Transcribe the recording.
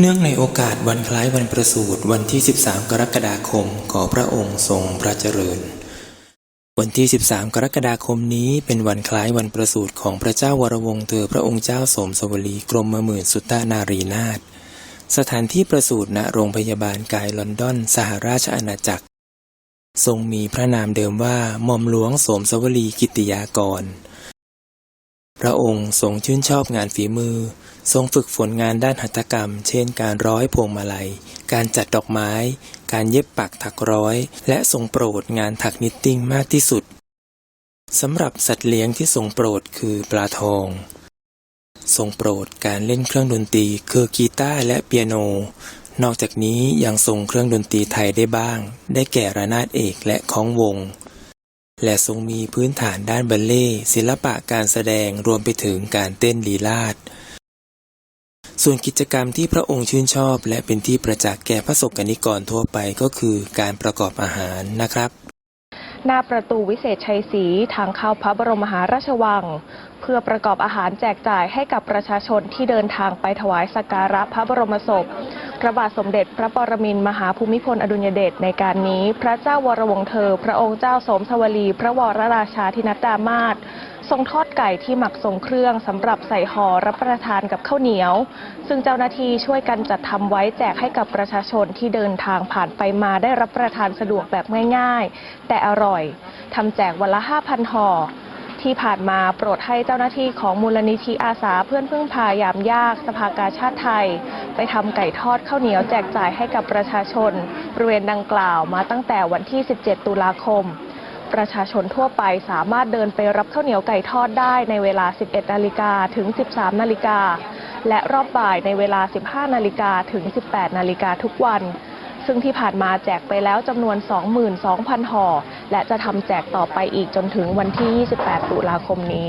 เนื่องในโอกาสวันคล้ายวันประสูติวันที่ 13 กรกฎาคม ขอพระองค์ทรงพระเจริญ วันที่ 13 กรกฎาคมนี้เป็นวันคล้ายวันประสูติของพระเจ้าวรวงศ์เธอพระองค์เจ้าสมสวลีกรมหมื่นสุตตานารีนาถสถานที่ประสูติณโรงพยาบาลกายลอนดอน สหราชอาณาจักร ทรงมีพระนามเดิมว่าหม่อมหลวงสมสวลีกิติยากร พระองค์ทรงชื่นชอบงานฝีมือ ทรงฝึกฝนงานด้านหัตถกรรม เช่นการร้อยพวงมาลัย การจัดดอกไม้ การเย็บปักถักร้อย และทรงโปรดงานถักนิตติ้งมากที่สุดสำหรับสัตว์เลี้ยงที่ทรงโปรดคือปลาทอง ทรงโปรดการเล่นเครื่องดนตรีคือกีตาร์และเปียโน นอกจากนี้ยังทรงเครื่องดนตรีไทยได้บ้าง ได้แก่ระนาดเอกและค้องวง และทรงมีพื้นฐานด้านบัลเล่ศิลปะการแสดงรวมไปถึงการเต้นลีลาศส่วนกิจกรรมที่พระองค์ชื่นชอบ และเป็นที่ประจักษ์แก่พระสกนิกรทั่วไปก็คือการประกอบอาหารนะครับ หน้าประตูวิเศษชัยศรีทางเข้าพระบรมมหาราชวัง เพื่อประกอบอาหารแจกจ่ายให้กับประชาชนที่เดินทางไปถวายสักการะพระบรมศพ พระบาทสมเด็จพระปรมินทมหาภูมิพลอดุลยเดชในการนี้ พระเจ้าวรวงเธอ พระองค์เจ้าสมสวลี พระวรราชาธินัดดามาศทรงทอดไก่ที่หมักทรงเครื่องสำหรับใส่ห่อรับประทานกับข้าวเหนียว ซึ่งเจ้าหน้าที่ช่วยกันจัดทำไว้แจกให้กับประชาชนที่เดินทางผ่านไปมาได้รับประทานสะดวกแบบง่าย ๆ แต่อร่อยทำแจกวันละ 5,000ห่อ ที่ผ่านมาโปรดให้เจ้าหน้าที่ของมูลนิธิอาสาเพื่อนพึ่งพายามยากสภากาชาติไทย ไปทำไก่ทอดข้าวเหนียวแจกจ่ายให้กับประชาชน บริเวณดังกล่าวมาตั้งแต่วันที่ 17 ตุลาคม ประชาชนทั่วไปสามารถเดินไปรับข้าวเหนียวไก่ทอดได้ในเวลา 11 นาฬิกาถึง 13 นาฬิกาและรอบบ่ายในเวลา 15 นาฬิกาถึง 18 นาฬิกาทุกวัน ซึ่งที่ผ่านมาแจกไปแล้วจำนวน 22,000 ห่อ และจะทำแจกต่อไปอีกจนถึงวันที่ 28 ตุลาคมนี้